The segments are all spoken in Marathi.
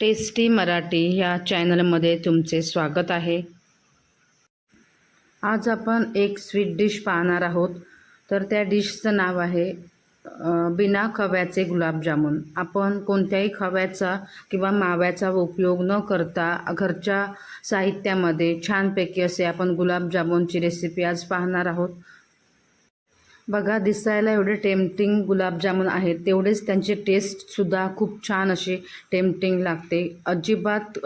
टेस्टी मराठी ह्या चॅनलमध्ये तुमचे स्वागत आहे. आज आपण एक स्वीट डिश पाहणार आहोत. तर त्या डिशचं नाव आहे बिना खव्याचे गुलाबजामुन. आपण कोणत्याही खव्याचा किंवा माव्याचा उपयोग न करता घरच्या साहित्यामध्ये छानपैकी असे आपण गुलाबजामुनची रेसिपी आज पाहणार आहोत. बघा दिसायला एवढे टेम्पटिंग गुलाबजामुन आहेत. तेवढेच त्यांची टेस्टसुद्धा खूप छान अशी टेम्पटिंग लागते. अजिबात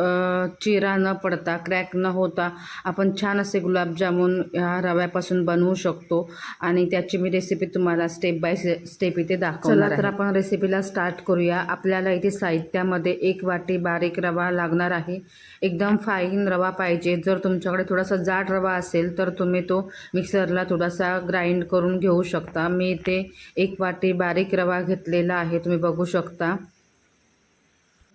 चिरा न पडता क्रॅक न होता आपण छान असे गुलाबजामुन ह्या रव्यापासून बनवू शकतो. आणि त्याची मी रेसिपी तुम्हाला स्टेप बाय स्टेप इथे दाखवणार चला तर आपण रेसिपीला स्टार्ट करूया. आपल्याला इथे साहित्यामध्ये एक वाटी बारीक रवा लागणार आहे. एकदम फाईन रवा पाहिजे. जर तुमच्याकडे थोडासा जाड रवा असेल तर तुम्ही तो मिक्सरला थोडासा ग्राइंड करून घेऊ शकता शकता. मी इथे एक वाटी बारीक रवा घेतलेला आहे तुम्ही बघू शकता.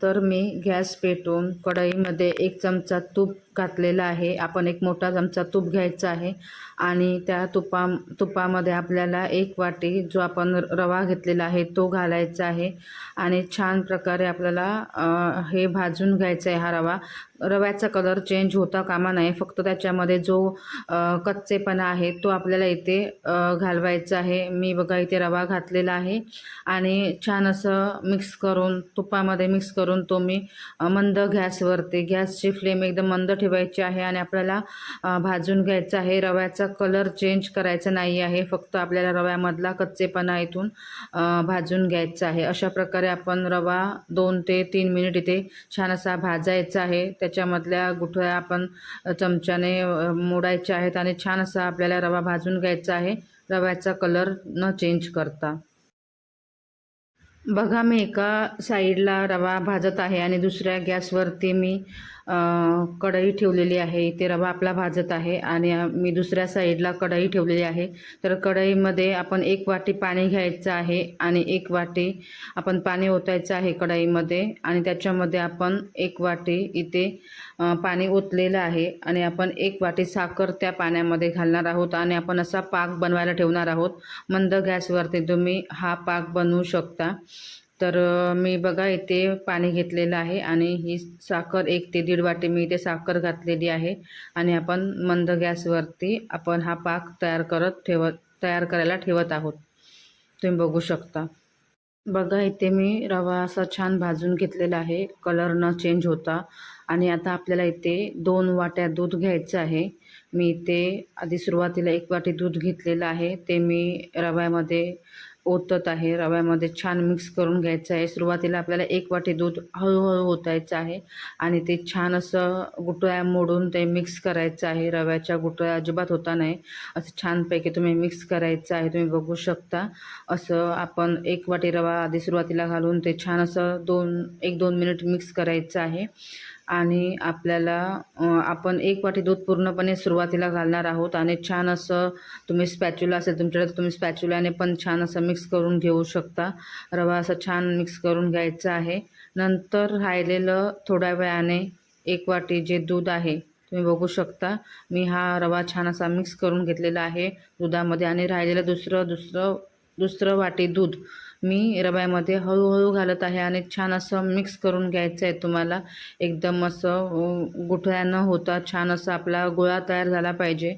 तर मी गॅस पेटवून कढईमध्ये एक चमचा तूप घातलेला आहे. आपण एक मोठा चमचा तूप घ्यायचा आहे आणि त्या तुपा तुपामध्ये आपल्याला एक वाटी जो आपण रवा घेतलेला आहे तो घालायचा आहे आणि छान प्रकारे आपल्याला हे भाजून घ्यायचा आहे हा रवा. रव्याचा कलर चेंज होता कामा नये. फक्त त्याच्यामध्ये जो कच्चेपणा आहे तो आपल्याला इथे घालवायचा आहे. मी बघा इथे रवा घातलेला आहे आणि छान असं मिक्स करून तुपामध्ये मिक्स करून तो मी मंद गॅसवरती गॅसची फ्लेम एकदम मंद ठेव ठेवायची आहे आणि आपल्याला भाजून घ्यायचं आहे. रव्याचा कलर चेंज करायचा नाही आहे. फक्त आपल्याला रव्यामधला कच्चेपणा इथून भाजून घ्यायचा आहे. अशा प्रकारे आपण रवा दोन ते तीन मिनिट इथे छान असा भाजायचा आहे. त्याच्यामधल्या गुठळ्या आपण चमच्याने मोडायच्या आहेत आणि छान असा आपल्याला रवा भाजून घ्यायचा आहे. रव्याचा कलर न चेंज करता. बघा मी एका साईडला रवा भाजत आहे आणि दुसऱ्या गॅसवरती मी कढई ठेवलेली आहे इथे रवा आपला भाजत आहे आणि मी दुसऱ्या साईडला कढई ठेवलेली आहे. तर कढईमध्ये आपण एक वाटी पाणी घ्यायचं आहे आणि एक वाटी आपण पाणी ओतायचं आहे कढईमध्ये आणि त्याच्यामध्ये आपण एक वाटी इथे पाणी ओतलेलं आहे आणि आपण एक वाटी साखर त्या पाण्यामध्ये घालणार आहोत आणि आपण असा पाक बनवायला ठेवणार आहोत. मंद गॅसवरती तुम्ही हा पाक बनवू शकता. तर मी बघा इथे पाणी घेतलेलं आहे आणि ही साखर एक ते दीड वाटी मी इथे साखर घातलेली आहे आणि आपण मंद गॅसवरती आपण हा पाक तयार करत ठेवत तयार करायला ठेवत आहोत. तुम्ही बघू शकता. बघा इथे मी रवा असा छान भाजून घेतलेला आहे. कलर न चेंज होता आणि आता आपल्याला इथे दोन वाट्या दूध घ्यायचं आहे. मी इथे आधी सुरुवातीला एक वाटी दूध घेतलेलं आहे. ते मी रव्यामध्ये ओतत आहे. रव्यामध्ये छान मिक्स करून घ्यायचं आहे. सुरुवातीला आपल्याला एक वाटी दूध हळूहळू ओतायचं आहे आणि ते छान असं गुटळ्या मोडून ते मिक्स करायचं आहे. रव्याच्या गुटळ्या अजिबात होता नाही. असं छानपैकी तुम्ही मिक्स करायचं आहे. तुम्ही बघू शकता. असं आपण एक वाटी रवा आधी सुरुवातीला घालून ते छान असं दोन एक दोन मिनिट मिक्स करायचं आहे. आणि आपल्याला आपण एक वाटी दूध पूर्णपणे सुरुवातीला घालणार आहोत आणि छान असं तुम्ही स्पॅच्युला असेल तुमच्याकडे तुम्ही स्पॅच्युलाने पण छान असं मिक्स करून घेऊ शकता. रवा असं छान मिक्स करून घ्यायचा आहे. नंतर राहिलेलं थोड्या वेळाने एक वाटी जे दूध आहे तुम्ही बघू शकता. मी हा रवा छान असा मिक्स करून घेतलेला आहे दुधामध्ये आणि राहिलेलं दुसरं दुसरं दुसरं वाटी दूध मी रव्यामध्ये हळूहळू घालत आहे आणि छान असं मिक्स करून घ्यायचं आहे तुम्हाला. एकदम असं गुठळ्या न होता छान असा आपला गोळा तयार झाला पाहिजे.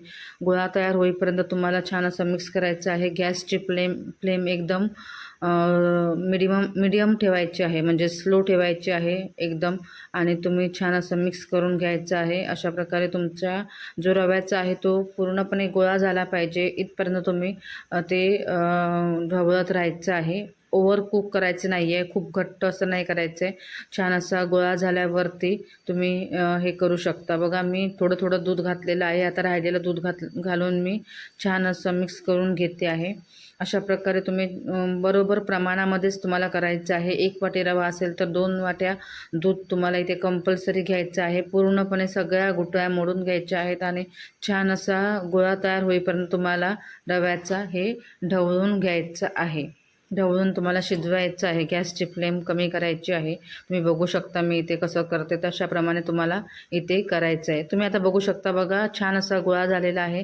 गोळा तयार होईपर्यंत तुम्हाला छान असं मिक्स करायचं आहे. गॅसची फ्लेम फ्लेम एकदम मिडियम मिडियम ठेवायची आहे. म्हणजे स्लो ठेवायची आहे एकदम. आणि तुम्ही छान असं मिक्स करून घ्यायचं आहे. अशा प्रकारे तुमच्या जो रव्याचा आहे तो पूर्णपणे गोळा झाला पाहिजे. इथपर्यंत तुम्ही ते ढवळत राहायचं आहे. ओव्हर कुक करायचं नाही आहे खूप घट्ट असं नाही करायचं आहे छान असा गोळा झाल्यावरती तुम्ही हे करू शकता. बघा मी थोडं थोडं दूध घातलेलं आहे. आता राहिलेलं दूध घात घालून मी छान असं मिक्स करून घेते आहे. अशा प्रकारे तुम्ही बरोबर प्रमाणामध्येच तुम्हाला करायचं आहे. एक वाटी रवा असेल तर दोन वाट्या दूध तुम्हाला इथे कंपल्सरी घ्यायचं आहे. पूर्णपणे सगळ्या गुटळ्या मोडून घ्यायच्या आहेत आणि छान असा गोळा तयार होईपर्यंत तुम्हाला रव्याचा हे ढवळून घ्यायचं आहे. ढवळून तुम्हाला शिजवायचं आहे. गॅसची फ्लेम कमी करायची आहे. तुम्ही बघू शकता मी इथे कसं करते. तशाप्रमाणे तुम्हाला इथे करायचं आहे तुम्ही आता बघू शकता बघा छान असा गोळा झालेला आहे.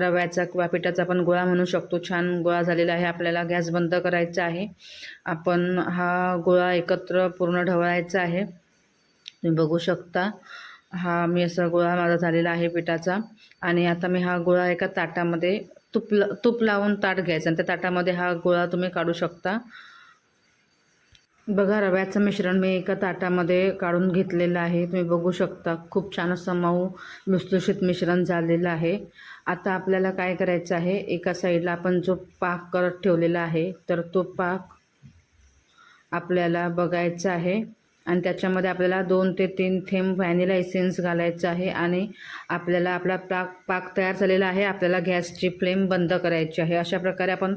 रव्याचा किंवा पिठाचा आपण गोळा म्हणू शकतो. छान गोळा झालेला आहे. आपल्याला गॅस बंद करायचा आहे. आपण हा गोळा एकत्र पूर्ण ढवळायचा आहे. तुम्ही बघू शकता हा मी असा गोळा माझा झालेला आहे पिठाचा. आणि आता मी हा गोळा एका ताटामध्ये तूप तूप लावून ताट घ्यायचं. आणि त्या ताटामध्ये हा गोळा तुम्ही काढू शकता. बघा रव्याचं मिश्रण मी एका ताटामध्ये काढून घेतलेलं आहे. तुम्ही बघू शकता खूप छान असं मऊ लुसलुशीत मिश्रण झालेलं आहे. आता आपल्याला काय करायचं आहे? एका साईडला आपण जो पाक करत ठेवलेला आहे तर तो पाक आपल्याला बघायचा आहे. आणि त्याच्यामध्ये आपल्याला दोन ते तीन थेंब व्हॅनिला एसेन्स घालायचं आहे आणि आपल्याला आपला पाक पाक तयार झालेला आहे. आपल्याला गॅसची फ्लेम बंद करायची आहे. अशा प्रकारे आपण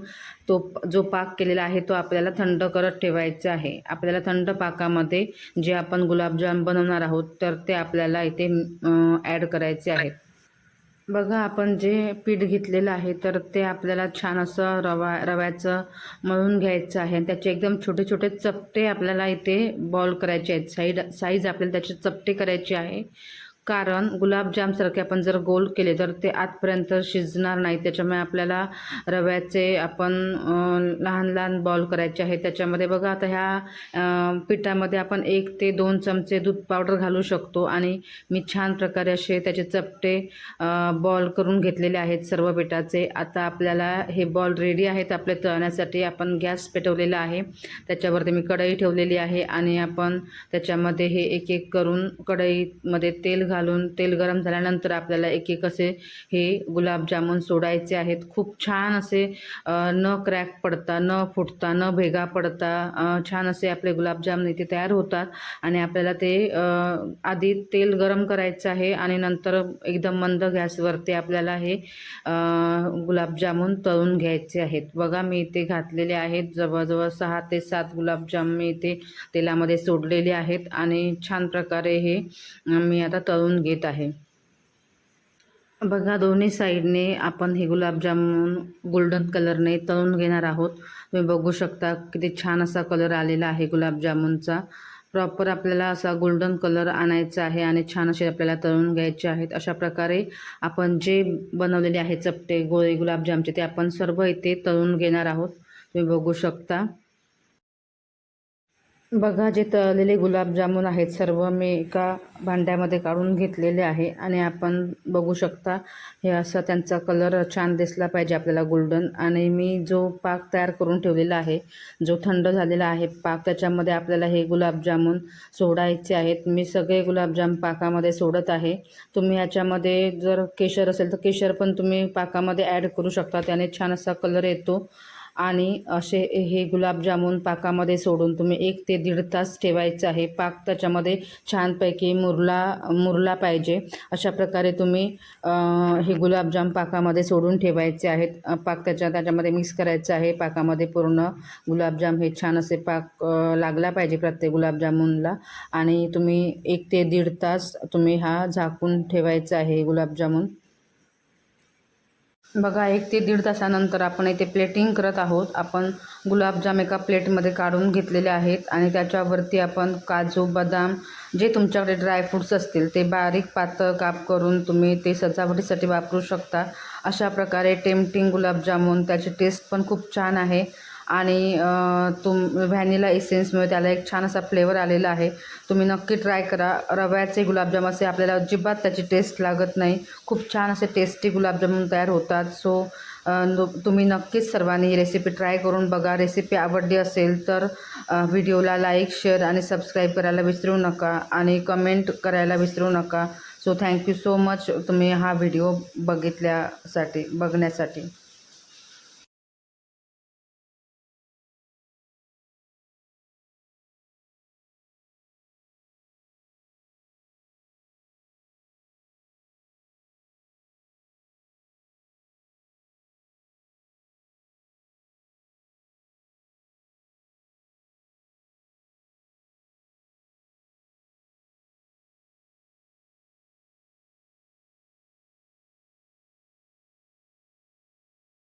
तो जो पाक केलेला आहे तो आपल्याला थंड करत ठेवायचा आहे. आपल्याला थंड पाकामध्ये जे आपण गुलाबजाम बनवणार आहोत तर ते आपल्याला इथे ॲड करायचे आहेत. बघा आपण जे पीठ घेतलेलं आहे तर ते आपल्याला छान असं रवा रव्याचं मळून घ्यायचं आहे. आणि त्याचे एकदम छोटे छोटे चपटे आपल्याला इथे बॉल करायचे आहेत. साईड साईज आपल्याला त्याचे चपटे करायचे आहे. कारण गुलाबजामसारखे आपण जर गोल केले तर ते आतपर्यंत शिजणार नाही. त्याच्यामुळे आपल्याला रव्याचे आपण लहान लहान बॉल करायचे आहे त्याच्यामध्ये बघा आता ह्या पिठामध्ये आपण एक ते दोन चमचे दूध पावडर घालू शकतो. आणि मी छान प्रकारे असे त्याचे चपटे बॉल करून घेतलेले आहेत सर्व पिठाचे. आता आपल्याला हे बॉल रेडी आहेत आपल्या तळण्यासाठी. आपण गॅस पेटवलेला आहे. त्याच्यावरती मी कढई ठेवलेली आहे. आणि आपण त्याच्यामध्ये हे एक एक करून कढईमध्ये तेल घालून तेल गरम झाल्यानंतर आपल्याला एक एक असे हे गुलाबजामुन सोडायचे आहेत. खूप छान असे न क्रॅक पडता न फुटता न भेगा पडता छान असे आपले गुलाबजाम इथे तयार होतात. आणि आपल्याला ते आधी तेल गरम करायचं आहे आणि नंतर एकदम मंद गॅसवरती आपल्याला हे गुलाबजामुन तळून घ्यायचे आहेत. बघा मी इथे घातलेले आहेत. जवळजवळ सहा ते सात गुलाबजाम मी इथे तेलामध्ये सोडलेले आहेत. आणि छान प्रकारे हे मी आता तळून घेत आहे. बघा दोन्ही साईडने आपण हे गुलाबजामुन गोल्डन कलरने तळून घेणार आहोत. तुम्ही बघू शकता किती छान असा कलर आलेला आहे गुलाबजामुनचा. प्रॉपर आपल्याला असा गोल्डन कलर आणायचा आहे आणि छान असे आपल्याला तळून घ्यायचे आहेत. अशा प्रकारे आपण जे बनवलेले आहे चपटे गोळे गुलाबजामचे ते आपण सर्व इथे तळून घेणार आहोत. तुम्ही बघू शकता. बघा जे तळलेले गुलाबजामुन आहेत सर्व मी एका भांड्यामध्ये काढून घेतलेले आहे. आणि आपण बघू शकता हे असं त्यांचा कलर छान दिसला पाहिजे आपल्याला गोल्डन. आणि मी जो पाक तयार करून ठेवलेला आहे जो थंड झालेला आहे पाक त्याच्यामध्ये आपल्याला हे गुलाबजामुन सोडायचे आहेत. मी सगळे गुलाबजाम पाकामध्ये सोडत आहे. तुम्ही ह्याच्यामध्ये जर केशर असेल तर केशर पण तुम्ही पाकामध्ये ॲड करू शकता. त्याने छान असा कलर येतो. आणि असे हे गुलाबजामुन पाकामध्ये सोडून तुम्ही एक ते दीड तास ठेवायचं आहे. पाक त्याच्यामध्ये छानपैकी मुरला मुरला पाहिजे. अशा प्रकारे तुम्ही हे गुलाबजाम पाकामध्ये सोडून ठेवायचे आहेत. पाक त्याच्या त्याच्यामध्ये मिक्स करायचं आहे. पाकामध्ये पूर्ण गुलाबजाम हे छान असे पाक लागला पाहिजे प्रत्येक गुलाबजामुनला आणि तुम्ही एक ते दीड तास तुम्ही हा झाकून ठेवायचा आहे गुलाबजामुन बघा एक ते दीड तासानंतर आपण इथे प्लेटिंग करत आहोत. आपण गुलाबजाम एका प्लेटमध्ये काढून घेतलेले आहेत आणि त्याच्यावरती आपण काजू बदाम जे तुमच्याकडे ड्रायफ्रूट्स असतील ते बारीक पातळ काप करून तुम्ही ते सजावटीसाठी वापरू शकता. अशा प्रकारे टेम्पटिंग गुलाबजामुन त्याची टेस्ट पण खूप छान आहे. आणि तुम व्हॅनिला इसेन्समुळे त्याला एक छान असा फ्लेवर आलेला आहे. तुम्ही नक्की ट्राय करा. रव्याचे गुलाबजाम असे आपल्याला अजिबात त्याची टेस्ट लागत नाही. खूप छान असे टेस्टी गुलाबजामुन तयार होतात. सो तुम्ही नक्कीच सर्वांनी ही रेसिपी ट्राय करून बघा. रेसिपी आवडली असेल तर व्हिडिओला लाईक शेअर आणि सबस्क्राईब करायला विसरू नका आणि कमेंट करायला विसरू नका. So thank you so much. तुम्ही हा व्हिडिओ बघितल्यासाठी बघण्यासाठी.